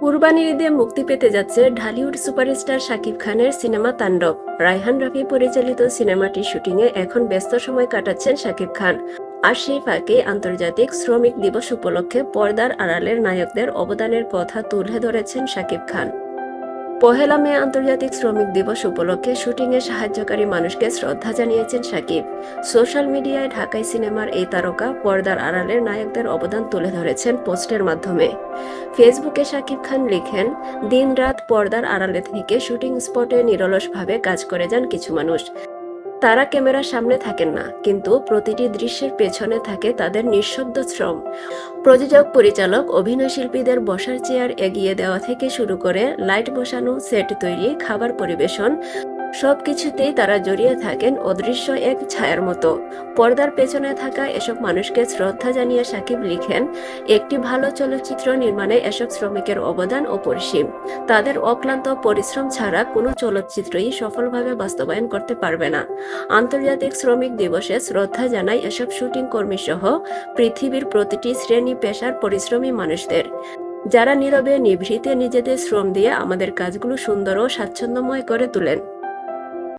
কুরবানির ঈদে মুক্তি পেতে যাচ্ছে ঢালিউড সুপারস্টার শাকিব খানের সিনেমা তাণ্ডব। রায়হান রাফি পরিচালিত সিনেমাটির শুটিংয়ে এখন ব্যস্ত সময় কাটাচ্ছেন শাকিব খান। আর সেই ফাঁকে আন্তর্জাতিক শ্রমিক দিবস উপলক্ষে পর্দার আড়ালের নায়কদের অবদানের কথা তুলে ধরেছেন শাকিব খান। পহেলা মে আন্তর্জাতিক শ্রমিক দিবস উপলক্ষে শুটিংয়ে সাহায্যকারী মানুষকে শ্রদ্ধা জানিয়েছেন সাকিব। সোশ্যাল মিডিয়ায় ঢাকাই সিনেমার এই তারকা পর্দার আড়ালের নায়কদের অবদান তুলে ধরেছেন পোস্টের মাধ্যমে। ফেসবুকে সাকিব খান লিখেন দিন রাত পর্দার আড়ালে থেকে শুটিং স্পটে নিরলসভাবে কাজ করে যান কিছু মানুষ। তারা ক্যামেরার সামনে থাকেন না, কিন্তু প্রতিটি দৃশ্যের পেছনে থাকে তাদের নিঃশব্দ শ্রম। প্রযোজক, পরিচালক, অভিনয় শিল্পীদের বসার চেয়ার এগিয়ে দেওয়া থেকে শুরু করে লাইট বসানো, সেট তৈরি, খাবার পরিবেশন সবকিছুতেই তারা জড়িয়ে থাকেন অদৃশ্য এক ছায়ার মতো। পর্দার পেছনে থাকা এসব মানুষকে শ্রদ্ধা জানিয়ে সাকিব লিখেন, একটি ভালো চলচ্চিত্র নির্মাণে এসব শ্রমিকের অবদান অপরিসীম। তাদের অক্লান্ত পরিশ্রম ছাড়া কোনো চলচ্চিত্রই সফলভাবে বাস্তবায়ন করতে পারবে না। আন্তর্জাতিক শ্রমিক দিবসে শ্রদ্ধা জানায় এসব শুটিং কর্মী সহ পৃথিবীর প্রতিটি শ্রেণি পেশার পরিশ্রমী মানুষদের। যারা নীরবে নিভৃতে নিজেদের শ্রম দিয়ে আমাদের কাজগুলো সুন্দর ও স্বাচ্ছন্দ্যময় করে তোলেন।